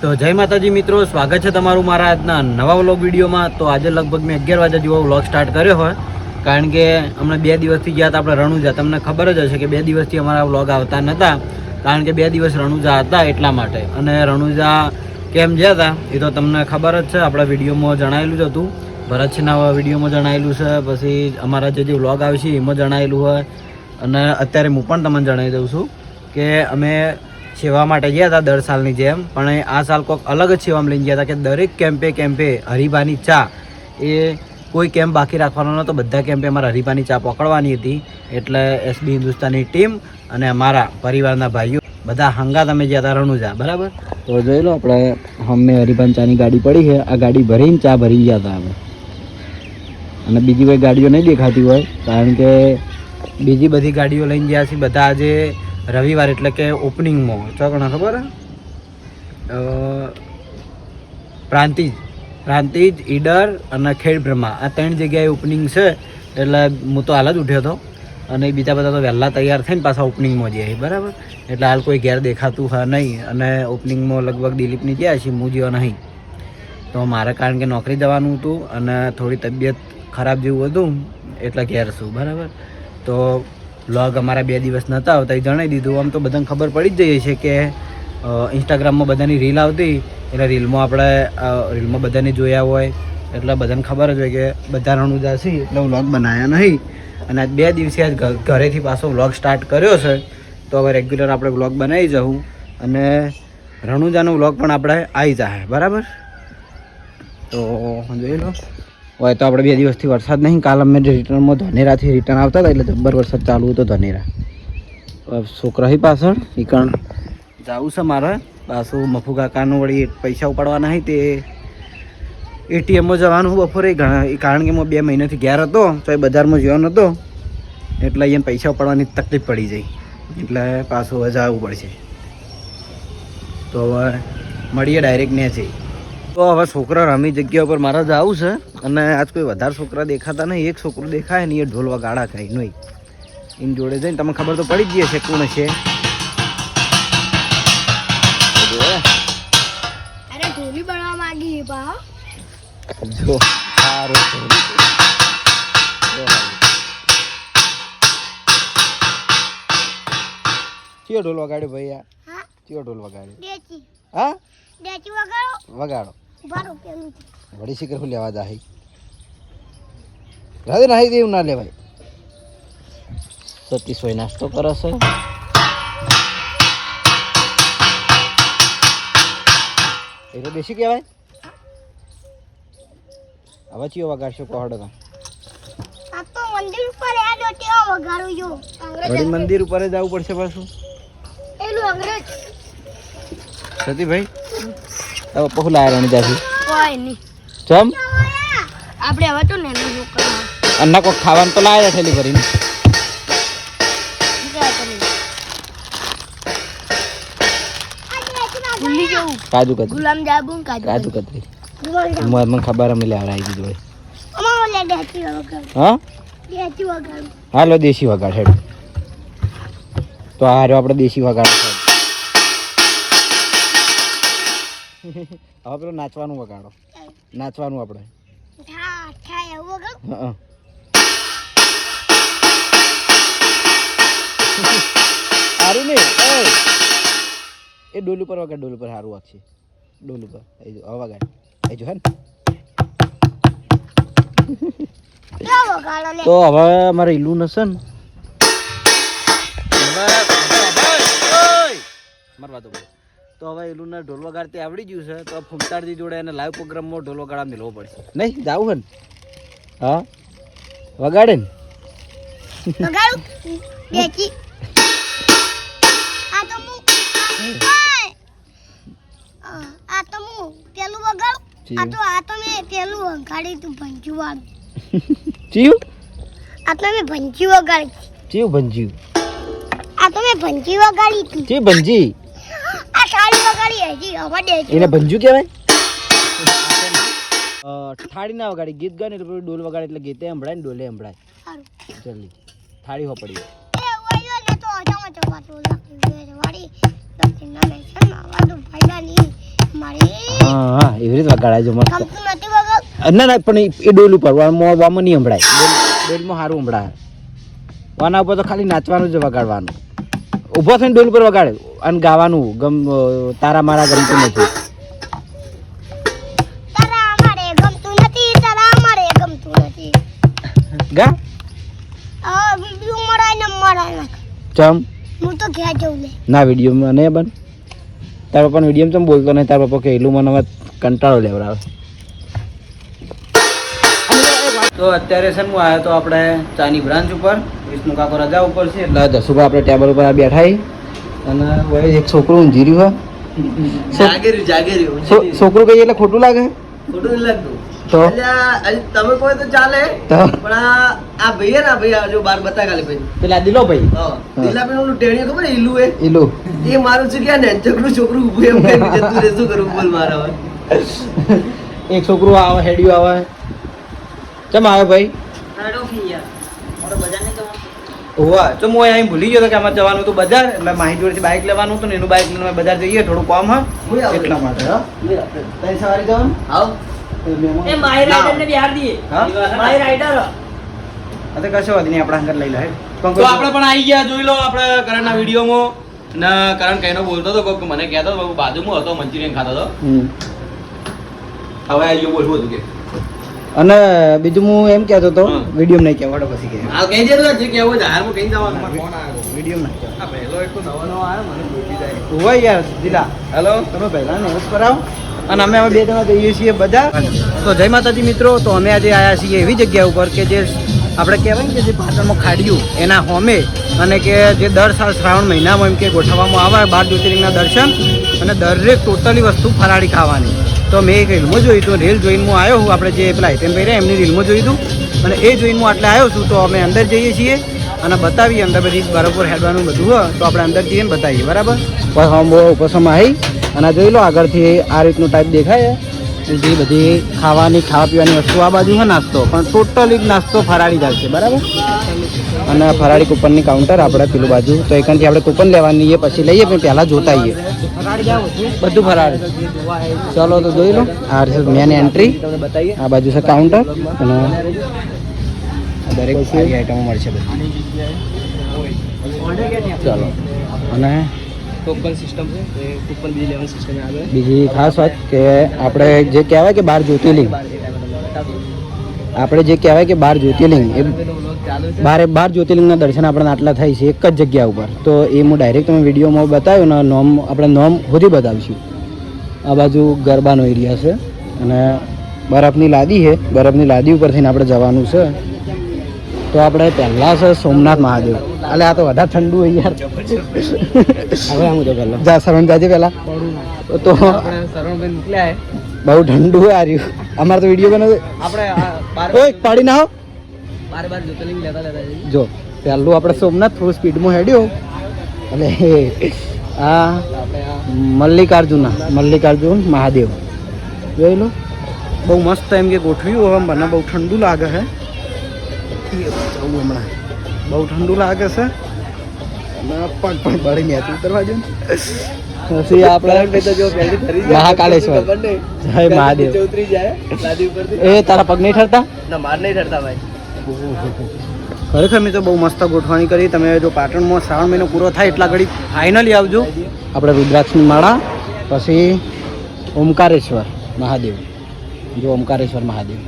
તો જય માતાજી મિત્રો, સ્વાગત છે તમારું મારા આજના નવા વ્લોગ વિડીયોમાં. તો આજે લગભગ મેં અગિયાર વાગ્યા જેવો વ્લોગ સ્ટાર્ટ કર્યો હોય. કારણ કે હમણાં બે દિવસથી ગયા હતા આપણે રણુજા, તમને ખબર જ હશે કે બે દિવસથી અમારા વ્લોગ આવતા નહોતા કારણ કે બે દિવસ રણુજા હતા એટલા માટે. અને રણુજા કેમ ગયા હતા, એ તો તમને ખબર જ છે. આપણા વિડીયોમાં જણાવેલું જ હતું. ભરતસિંહના વિડીયોમાં જણાવેલું છે. પછી અમારા જે જે વ્લોગ આવશે એમાં જણાવેલું હોય. અને અત્યારે હું પણ તમને જણાવી દઉં છું કે અમે સેવા માટે ગયા હતા દર સાલની જેમ. પણ આ સાલ કોઈક અલગ જ સેવામાં લઈને ગયા હતા કે દરેક કેમ્પે કેમ્પે હરિભાની ચા એ કોઈ કેમ્પ બાકી રાખવાનો નહોતો. બધા કેમ્પે અમારા હરિભાની ચા પકડવાની હતી. એટલે એસબી હિન્દુસ્તાની ટીમ અને અમારા પરિવારના ભાઈઓ બધા હંગાત અમે ગયા હતા રણુજા. બરાબર? તો જોઈ લો આપણે અમે હરિભાન ચાની ગાડી પડી છે. આ ગાડી ભરીને ચા ભરી ગયા હતા અમે અને બીજી કોઈ ગાડીઓ નહીં દેખાતી હોય, કારણ કે બીજી બધી ગાડીઓ લઈને ગયા છે બધા આજે રવિવાર એટલે કે ઓપનિંગમાં ચોકણા ખબર? પ્રાંતિજ. પ્રાંતિજ, ઈડર અને ખેડ બ્રહ્મા. આ ત્રણ જગ્યાએ ઓપનિંગ છે, એટલે હું તો હાલ જ ઉઠ્યો હતો. અને બીજા બધા તો વહેલા તૈયાર થઈને પાછા ઓપનિંગમાં જઈએ બરાબર? એટલે હાલ કોઈ ઘેર દેખાતું હા નહીં. અને ઓપનિંગમાં લગભગ દિલીપની ગયા છે હું જ્યો નહીં. તો મારે કારણ કે નોકરી જવાનું હતું અને થોડી તબિયત ખરાબ જેવું હતું, એટલે ઘેર છું, બરાબર? તો વ્લોગ અમારા બે દિવસ નહોતા આવતા એ જણાવી દીધું. આમ તો બધાને ખબર પડી જ જઈએ છે કે ઇન્સ્ટાગ્રામમાં બધાની રીલ આવતી. એટલે રીલમાં આપણે રીલમાં બધાને જોયા હોય. એટલે બધાને ખબર જ હોય કે બધા રણુજા છે. એટલે વ્લોગ બનાવ્યા નહીં. અને આજ બે દિવસે આજ ઘરેથી પાછો વ્લોગ સ્ટાર્ટ કર્યો છે. તો હવે રેગ્યુલર આપણે વ્લોગ બનાવી જવું. અને રણુજાનો વ્લોગ પણ આપણે આવી જાય બરાબર? તો, જોઈ લો. હોય તો આપણે બે દિવસથી વરસાદ નહીં, કાલ અમે રિટર્નમાં ધનેરાથી રિટર્ન આવતા હતા, એટલે જબ્બર વરસાદ ચાલુ હતો ધનેરા. છોકરા પાછળ ઈકણ જવું છે મારે. પાછું મફુ કાકાનું વળી પૈસા ઉપાડવાના હોય તે એટીએમમાં જવાનું બપોરે ઘણા કારણ કે હું બે મહિનાથી ઘેર હતો, તો એ બજારમાં જવાનો નહોતો એટલે અહીંયા પૈસા ઉપાડવાની તકલીફ પડી જાય. એટલે પાછું હવે જવું પડશે. તો હવે મળીએ ડાયરેક્ટ ને છે તો હવે છોકરા રમી જગ્યા ઉપર મારા જવું છે. અને આજ કોઈ વધારે છોકરા દેખાતા નહીં. એક છોકરો દેખાય ને એ ઢોલ વગાડા ખાય નહીં. એમ જોડે જઈને તમને ખબર તો પડી જ ગઈ છે કોણ છે. જો કયો ઢોલ વગાડ્યો ભાઈ આ? કયો ઢોલ વગાડ્યો? હા? વગાડો. વળી શીખર હું લેવા દા રાધે નાહી દેવું ના લેવાય. સતીશ ભાઈ નાસ્તો કરે છે. એ તો દેશી કહેવાય. હવે ચિયો વગાડશો પહોડો તો. મંદિર ઉપર યાદ કેવો વગાડું જો વળી મંદિર ઉપર જવું પડશે પાછું. એલું અંગ્રેજ. સતીભાઈ? હવે રણી કોઈ નહીં. ચમ? આપણે હવે તો નેનું અન્ના કોક ખાવાનું તો લાયા ઠેલી ભરીને. કાજુ કતરી. ગુલામ જાબુ કાજુ કાજુ કતરી. મને મને ખબર અમે લેવા આવી દીધું ભાઈ અમારો લે ડેચી વગાડું હા? હાલો દેશી વગાડ હેડ. તો આ રહ્યો આપણે દેશી વગાડ હવે પેલું નાચવાનું વગાડો. નાચવાનું આપણે. સારું ને. એ ડોલ ઉપર વગાડ ડોલ ઉપર સારું વાગશે. ડોલ ઉપર. એ જો હવે વગાડ. એ જો હે ને? તો હવે અમારે ઈલું નશે ને? તો હવે ઈલુને ઢોલ વગાડતી આવડી ગયું છે તો ફૂમતાડજી જોડે એને લાઈવ પ્રોગ્રામમાં ઢોલ વગાડવા મેળવો પડશે. નહીં જાવું હે હા? વગાડે ને. વગાડું? આ તો હું આ આ તો હું પેલું વગાડું. આ તો આ તો મેં પેલું વગાડી તું ભંજુ વાળું ચીયું? આ તો મેં ભંજી વગાડી. ચીયું આ તો મેં ભંજી વગાડી હતી ચી ભંજી? વગાડી હવે એને ભંજુ કહેવાય? થાળી ના વગાડી ગીત ગાય ને એટલે ડોલ વગાડે એટલે ગીતે સંભળાય ને ડોલે સંભળાય. જલ્દી. થાળી હો પડી. એ ઓયો ને તો અજામાં ચપાતો લાગી ગયો છે વાડી દક્ષિણના લેશનમાં વાદુ ફાયદા નહીં. મારી હા હા એવી રીતે વગાડાય જો મસ્ત. ના ના પણ એ- ડોલ ઉપર વામાં વામાં નહીં સંભળાય. ડોલમાં સારું સંભળાય. વાના ઉપર તો ખાલી નાચવાનું જ વગાડવાનું. ઊભો થઈને ડોલ પર વગાડે. અને ગાવાનું ગમ તારા મારા ગમતું નથી ગા? આ વિડિયો મરાય ને મરાય ચમ? હું તો ઘેર જઉં લે ના વીડિયો નહીં બન. તાર પપ્પાનો વીડિયો ચમ બોલતો નહીં? તાર પપ્પા કહેલું મને હવે કંટાળો લેવડાવે. તો અત્યારે છે હું આવ્યો તો આપણે ચાની બ્રાન્ચ ઉપર. વિષ્ણુ કાકો રજા ઉપર છે. એટલે જસુભા આપણે ટેબલ ઉપર આ બેઠા અને વય એક છોકરું ઊંઘી રહ્યું હે. જાગે રહ્યું, જાગે રહ્યું. છો- છોકરું કહીએ એટલે ખોટું લાગે? ખોટું નહીં લાગતું. તો? તમે કોઈ તો ચાલે પણ આ આ ભાઈ ના ભાઈ આ જો બાર બતા ખાલી ભાઈ પેલા દિલો ભાઈ હા. દિલાભાઈ ઓલું ખબર ઈલું એ? ઈલું. એ મારું છે કે નેચકડું છોકરું ઊભું એમ જતું શું કરું બોલ મારા એક છોકરું આવે હેડિયું આવે. કેમ આવે ભાઈ? હોવા તો હું અહીં ભૂલી ગયો કે અમારે જવાનું હતું બજાર. એટલે માહી જોડેથી બાઇક લેવાનું હતું ને એનું બાઇક લઈને બજાર જઈએ થોડું કામ હા એટલા માટે હા. તઈ સવારે જવાનું? આવ એ માહિર રાઈડર ને. બિહાર દીએ હા? રાઈડર આ કશો વાત નહીં આપણા હંગાત લઈ લે તો આપણે પણ આવી ગયા જોઈ લો આપણે કરણના વિડીયોમાં. ને કરણ કઈનો બોલતો હતો કોક મને કહેતો હતો બાજુમાં હતો મંચુરિયન ખાતો હતો. હવે આ ગયો બોલવું હતું કે. અને બીજું હું એમ કહેતો હતો વીડિયો નહીં કહેવાડો પછી કે આ કહી દે તો જે કહેવું જાહેરમાં કહી જવાનું? વીડિયો નહીં કહેવાડો. આ પહેલો તો નવો નવો આવ્યો મને ભૂલી જાય. હોય યાર દીલા હેલો? તમે પહેલા ને એવું કરાવો. અને અમે અમે બે જણા જઈએ છીએ બધા. તો જય માતાજી મિત્રો તો અમે આજે આવ્યા છીએ એવી જગ્યા ઉપર કે જે આપણે કહેવાય કે જે પાટણમાં ખાડ્યું એના હોમે. અને કે જે દર સાલ શ્રાવણ મહિનામાં એમ કે ગોઠવવામાં આવે બાર જ્યોતિર્લિંગના દર્શન. અને દરેક ટોટલી વસ્તુ ફરાળી ખાવાની. તો મેં એક રીલમાં જોયું હતું, રીલ જોઈને હું આવ્યો હું આપણે જે પેલા હિતેનભાઈ રહ્યા એમની રીલમાં જોયું હતું. અને એ જોઈને હું આટલે આવ્યો છું, તો અમે અંદર જઈએ છીએ અને બતાવીએ અંદર બધી બરોબર હેડવાનું બધું હોય તો આપણે અંદર જઈએ ને બતાવીએ, બરાબર? ઉપસમાં આવી અને જોઈ લો આગળથી આ રીતનું ટાઈપ દેખાય બીજી બધી ખાવાની ખાવા પીવાની વસ્તુ આ બાજુ છે નાસ્તો, પણ ટોટલી નાસ્તો ફરાળી જાય છે, બરાબર? અને ફરાળી કૂપનની કાઉન્ટર આપણે પેલું બાજુ. તો એકાંથી આપણે કૂપન લેવાની એ પછી લઈએ પણ પહેલાં જોતા આવીએ. બધું ફરાળી. ચલો તો જોઈ લો. આ મેન એન્ટ્રી આ બાજુ છે કાઉન્ટર અને દરેક સારી આઈટમો મળશે બધી. ચાલો. અને સિસ્ટમ છે સિસ્ટમ બીજી ખાસ વાત કે આપણે જે કહેવાય કે બાર જ્યોતિર્લિંગ. આપણે જે કહેવાય કે બાર જ્યોતિર્લિંગ, એ બારે બાર જ્યોતિર્લિંગના દર્શન આપણને આટલા થાય છે એક જ જગ્યા ઉપર. તો એ હું ડાયરેક્ટ તમે વિડીયોમાં બતાવ્યું ને નોમ આપણે નોમ સુધી બતાવીશું. આ બાજુ ગરબાનો એરિયા છે અને બરફની લાદી છે. બરફની લાદી ઉપરથી આપણે જવાનું છે. તો આપણે પહેલાં છે સોમનાથ મહાદેવ. એટલે આ તો વધારે ઠંડુ હોય યાર. હવે આમ તો પહેલાં. જા શરણ જાજે પહેલાં. તો આપણે શરણભાઈ મોકલ્યા બહુ ઠંડુ આ રહ્યું. અમારે તો વીડિયો બનાવે. આપણે આ બાર ઓય પાડી ના હો બાર બાર જ્યોતિર્લિંગ લેતા લેતા જઈએ. જો પહેલું આપણે સોમનાથ થોડું સ્પીડમાં હેડ્યો. એટલે આ આપણે આ મલ્લિકાર્જુના મલ્લિકાર્જુન મહાદેવ. જોઈ લો. બહુ મસ્ત એમ કે ગોઠવ્યું હવે મને બહુ ઠંડુ લાગે છે જવું હમણાં. બહુ ઠંડુ લાગે છે. અને પગ પણ બળી મેં ઉતરવા જો પછી આપણે તો જો પહેલી ફરી મહાકાલેશ્વર જય મહાદેવ. ઉતરી જાય. લાદી ઉપરથી. એ તારા પગ નહીં ઠરતા? ના માર નહીં ઠરતા ભાઈ. ખરેખર બહુ મસ્ત ગોઠવણી કરી. તમે જો પાટણમાં શ્રાવણ મહિનો પૂરો થાય એટલા ઘડી ફાઇનલી આવજો. આપણે રુદ્રાક્ષની માળા પછી ઓમકારેશ્વર મહાદેવ. જો ઓમકારેશ્વર મહાદેવ.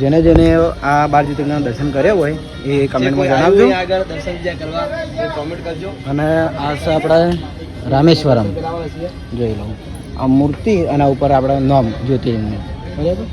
જેને જેને આ બાર જ્યોતિર્લિંગના દર્શન કર્યા હોય એ કમેન્ટમાં જણાવજો. આગળ દર્શન કરવા એ કમેન્ટ કરજો. અને આ છે આપણે રામેશ્વરમ. જોઈ લો આ મૂર્તિ અને ઉપર આપણે નોમ જ્યોતિર્લિંગનું. બરાબર?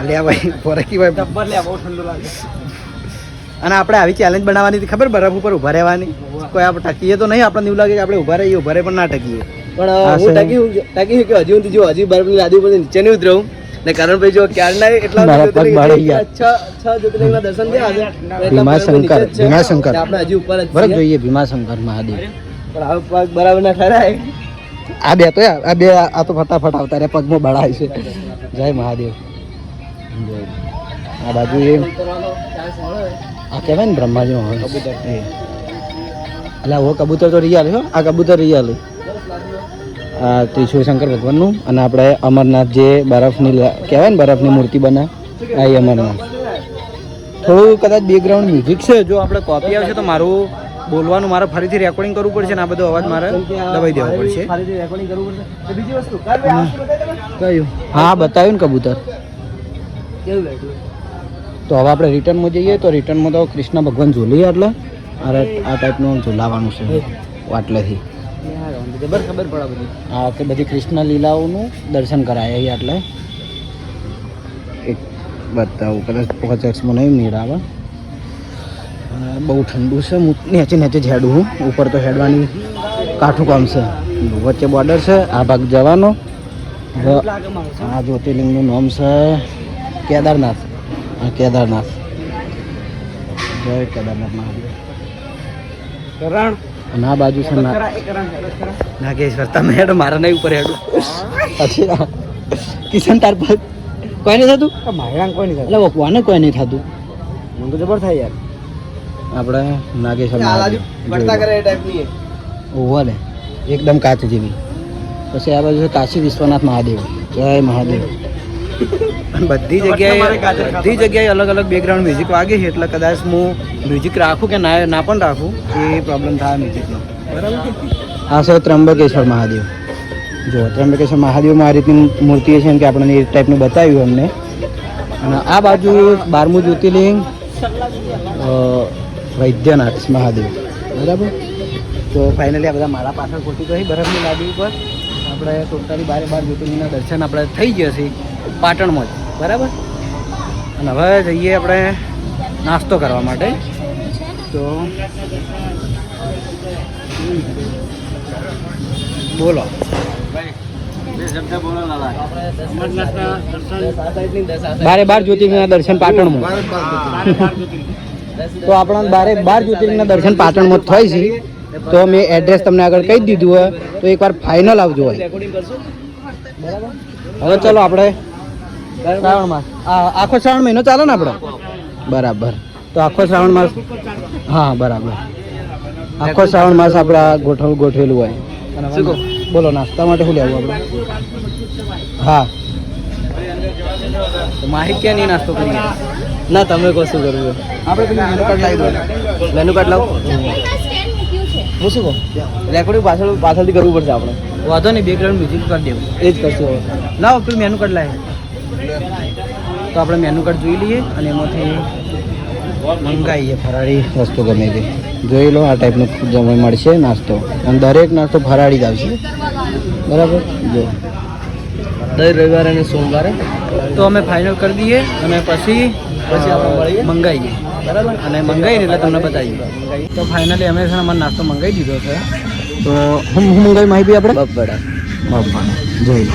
અલ્યા ભાઈ ફરકી ભાઈ. ડબ્બર લે બહુ ઠંડુ લાગે. અને આપણે આવી ચેલેન્જ બનાવવાની હતી ખબર? બરફ ઉપર ઊભા રહેવાની. કોઈ આપણે ટકીએ તો નહીં આપણને એવું લાગે કે આપણે ઊભા રહીએ ઊભા રહે પણ ના ટકીએ પણ હું ટકી ટકી કે હજી હું જો હજી બરફની લાદી ઉપર નીચે નહીં ઉતર્યો ને કરણભાઈ જો ક્યારના એટલા મારા પગ જ્યોતિર્લિંગ બાળી ગયા. છ છ જ્યોતિર્લિંગના દર્શન થયા ભીમાશંકર, ભીમાશંકર. આપણે હજી ઉપર જ બરફ છીએ. જોઈએ ભીમાશંકર મહાદેવ. પણ આ પગ બરાબર ના ઠરાય. આ બે તો આ બે આ તો ફટાફટ આવતા રે પગમાં બળાય છે. જય મહાદેવ. આ બાજુ એ. આ કહેવાય ને બ્રહ્માજી એટલે ઓ કબૂતર તો રિયલ હો. આ કબૂતર રિયલ આ ત્રિશુરશંકર ભગવાનનું અને આપણે અમરનાથ જે બરફની કહેવાય ને બરફની મૂર્તિ બને આ અમરનાથ. થોડું કદાચ બેકગ્રાઉન્ડ મ્યુઝિક છે જો આપણે કોપી આવશે તો મારું બોલવાનું મારે ફરીથી રેકોર્ડિંગ કરવું પડશે ને આ બધો અવાજ મારે દબાઈ દેવો પડશે? કયું? હા બતાવ્યું ને કબૂતર. તો હવે આપણે રિટર્નમાં જઈએ તો રિટર્નમાં તો કૃષ્ણ ભગવાન ઝૂલીએ એટલે. આ ટાઈપનું ઝૂલાવાનું છે. વાટલેથી. જબર ખબર પડે બધી. હા કે બધી કૃષ્ણ લીલાઓનું દર્શન કરાય અહીં એટલે. એક બતાવું કદાચ પોચેક્સમાં નહીં મેળ આવે. બહુ ઠંડુ છે હું નીચે નીચે હેડું હું. ઉપર તો હેડવાની કાઠું કામ છે. વચ્ચે બોર્ડર છે આ ભાગ જવાનો. આ જ્યોતિર્લિંગનું નામ છે કેદારનાથ. આ કેદારનાથ. જય કેદારનાથ મહાદેવ. કરણ અને આ બાજુ છે ના નાગેશ્વર. તમે હેડો મારા નહીં ઉપર હેડો. પછી કિશન તાર પર કોઈ નહીં થતું? મારા કોઈ નહીં એટલે વકવાને કોઈ નહીં થતું? મને તો જબર થાય યાર. આપણે નાગેશ્વર ઓવર એકદમ કાચ જેવી. પછી આ બાજુ છે કાશી વિશ્વનાથ મહાદેવ. જય મહાદેવ. બધી જગ્યાએ બધી જગ્યાએ અલગ અલગ બેકગ્રાઉન્ડ મ્યુઝિક વાગે છે એટલે કદાચ હું મ્યુઝિક રાખું કે ના ના પણ રાખું એ પ્રોબ્લેમ થાય મ્યુઝિકનો બરાબર આ સર ત્રંબકેશ્વર મહાદેવ. જો ત્રંબકેશ્વર મહાદેવમાં આ રીતની મૂર્તિ છે કે આપણને એ ટાઈપનું બતાવ્યું અમને અને આ બાજુ બારમું જ્યોતિર્લિંગ વૈદ્યનાથ મહાદેવ. બરાબર? તો ફાઇનલી આ બધા મારા પાછળ ખોટી ગઈ બરફની લાદી ઉપર. આપણે ટોટલી બારે બાર જ્યોતિર્લિંગના દર્શન આપણે થઈ જશે પાટણમાં જ. બરાબર? અને હવે જઈએ આપણે નાસ્તો કરવા માટે. તો બોલો. બારે બાર જ્યોતિર્લિંગના દર્શન પાટણમાં. તો આપણા બારે બાર જ્યોતિર્લિંગના દર્શન પાટણમાં થાય છે. તો મેં એડ્રેસ તમને આગળ કહી દીધું હોય, તો એકવાર ફાઇનલ આવજો હોય. હવે ચલો આપણે શ્રાવણ માસ આખો શ્રાવણ મહિનો ચાલે ને આપણે બરાબર. તો આખો શ્રાવણ માસ હા બરાબર. આખો શ્રાવણ માસ આપણે ગોઠવ ગોઠવેલું હોય? બોલો નાસ્તા માટે શું લેવું આપણે હા. માહિતી ક્યાં નહીં નાસ્તો કરીએ? ના તમે કહો શું કરવું આપણે પેલું મેનુ કાર્ડ લાવી દો. મેનુ કાર્ડ લાવો? હું શું કહું? રેકોર્ડિંગ પાછળ પાછળથી કરવું પડશે આપણે વાંધો નહીં બેકગ્રાઉન્ડ મ્યુઝિક કરી દેવું. એ જ કરશું હવે. લાવો પેલું મેનુ કાર્ડ લાવે. તો આપણે મેનુ કાર્ડ જોઈ લઈએ અને એમાંથી મંગાવીએ ફરાળી વસ્તુ ગમે તે. જોઈ લો આ ટાઈપનો જમવા મળશે નાસ્તો. અને દરેક નાસ્તો ફરાળી જ આવશે. બરાબર? જો. દર રવિવારે અને સોમવારે. તો અમે ફાઇનલ કરી દઈએ અને પછી પછી આપણે મંગાવીએ બરાબર? અને મંગાવીને એટલે તમને બતાવીએ. તો ફાઇનલી અમે છે અમારો નાસ્તો મંગાવી દીધો છે. તો હું હું મંગાવી માહિતી આપણે? બપડા બાપા જોઈ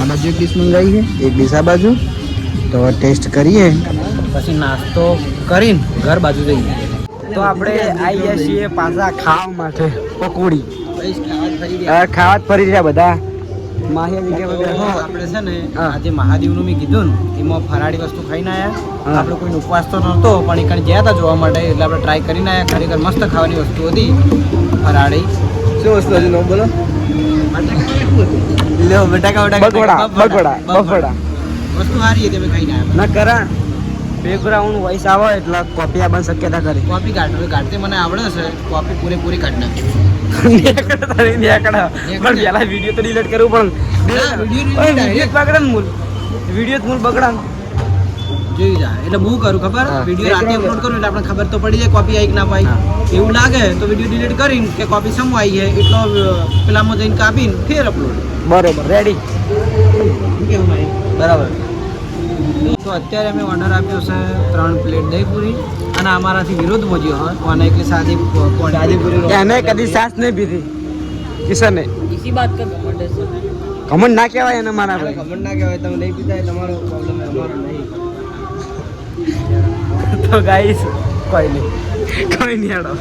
આ બાજુ એક ડીશ મંગાવી છે એક ડીશ આ બાજુ. તો ટેસ્ટ કરીએ. પછી નાસ્તો કરીને ઘર બાજુ જઈએ. તો આપણે આવી ગયા છીએ પાછા ખાવા માટે પકોડી. ખાવા જ ફરી રહ્યા બધા. આપણે છે ને આજે મહાદેવનું મેં કીધું ને એમાં ફરાળી વસ્તુ ખાઈને આવ્યા આપણે કોઈ ઉપવાસ તો નહોતો પણ એ કણ ગયા હતા જોવા માટે એટલે આપણે ટ્રાય કરીને આવ્યા ખરેખર મસ્ત ખાવાની વસ્તુ હતી. ફરાળી. શું વસ્તુ હતી? બોલો. લ્યો બટાકા બગોડા, બગોડા, વસ્તુ સારી હતી અમે ખાઈને ના કરા. બેકગ્રાઉન્ડ વોઇસ આવે એટલે કોપી આવવાની શક્યતા કરી. કોપી કાઢ કાઢતે મને આવડે છે કોપી પૂરેપૂરી કાઢ નાખી. વીડિયો તો ડિલીટ કરવું પણ delete બગડા વીડિયો મૂળ. બગડા જોઈ જાય એટલે હું કરું ખબર? વીડિયો રાતે અપલોડ કરું એટલે આપણે ખબર તો પડી જાય કોપી આવી ના પાઈ. એવું લાગે તો વીડિયો ડિલીટ કરીને કે કોપી સમ આવી છે એટલો પેલામાં જઈને કાપીને ફેર અપલોડ બરોબર રેડી બરાબર. તો અત્યારે અમે ઓર્ડર આપ્યો છે ત્રણ પ્લેટ દહીંપુરી અને અમારાથી વિરોધ મોજ્યો હોય કોને કે સાદી સાદીપુરી એને કદી સાસ નહીં પીધી. કિશને. કમન ના કહેવાય એને મારા કમન ના કહેવાય. તમે નહીં પીતા તમારો પ્રોબ્લેમ અમારો નહીં તો ગાઈશ કોઈ નહીં. કોઈ નહીં હેડો.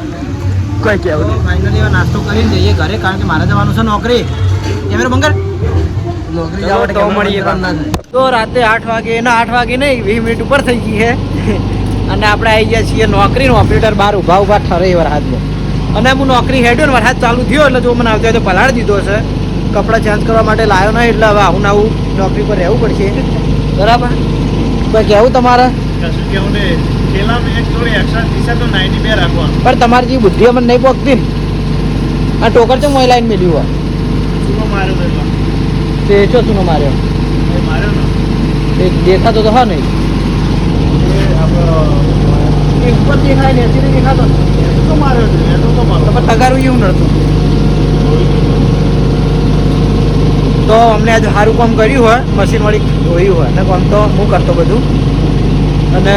કોઈ કહેવું નહીં. ફાઇનલી નાસ્તો કરીને જઈએ ઘરે કારણ કે મારે જવાનું છે નોકરી. કેમેરો બંગર તો રાતે આઠ વાગે ના આઠ વાગે નહીં વીસ મિનિટ ઉપર થઈ ગઈ છે. અને આપણે આવી ગયા છીએ નોકરીનો ઓપરેટર બહાર ઊભા ઊભા ઠરે વરસાદમાં અને હું નોકરી હેડ્યો ને વરસાદ ચાલુ થયો એટલે જો મને આવતો હોય તો પલાળ દીધો છે. કપડાં ચેન્જ કરવા માટે લાવ્યો નહીં એટલે હવે આવું ને આવું નોકરી પર રહેવું પડશે. બરાબર? કોઈ કહેવું તમારે? કશું કેવું નહીં. પણ તમારી જે બુદ્ધિ અમને નહીં પહોંચતી ને. આ ટોકર છે મોય લાઈન મેળ્યું હોય. માર્યો તો તે ચો સુનો માર્યો? માર્યો ને. એ દેખાતો તો હા નહીં એ ઉપર દેખાય ને દેખાતો તો માર્યો છે તો તો તો મારો પણ તગારું એવું નડતું. તો અમને આજે સારું કામ કર્યું હોય મશીન વાળી ધોયું હોય. અને કામ તો હું કરતો બધું. અને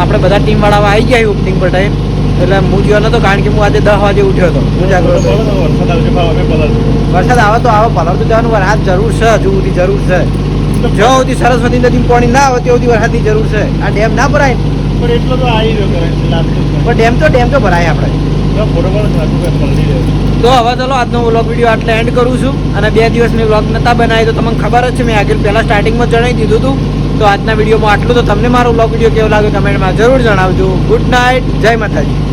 આપણે બધા ટીમ વાળા આવી ગયા ઓપનિંગ પર ટાઈમ એટલે હું ગયો નતો કારણ કે હું આજે દસ વાગે ઉઠ્યો હતો. હું જાગૃત વરસાદ આવે તો આવે પલર તો જવાનું વરસાદ જરૂર છે હજુ સુધી જરૂર છે. જો સુધી સરસ્વતી નદી પાણી ના આવે ત્યાં સુધી વરસાદની જરૂર છે. આ ડેમ ના ભરાય? પણ એટલો તો આવી રહ્યો પણ ડેમ તો ડેમ તો ભરાય આપણે. તો હવે ચલો આજનો વ્લોગ વીડિયો આટલે એન્ડ કરું છું. અને બે દિવસની વ્લોગ નતા બનાવી તો તમને ખબર જ છે મેં આગળ પહેલાં સ્ટાર્ટિંગમાં જણાવી દીધું હતું. તો આજના વિડીયોમાં આટલું. તો તમને મારો બ્લોગ વીડિયો કેવો લાગ્યો કમેન્ટમાં જરૂર જણાવજો. ગુડ નાઇટ જય માતાજી.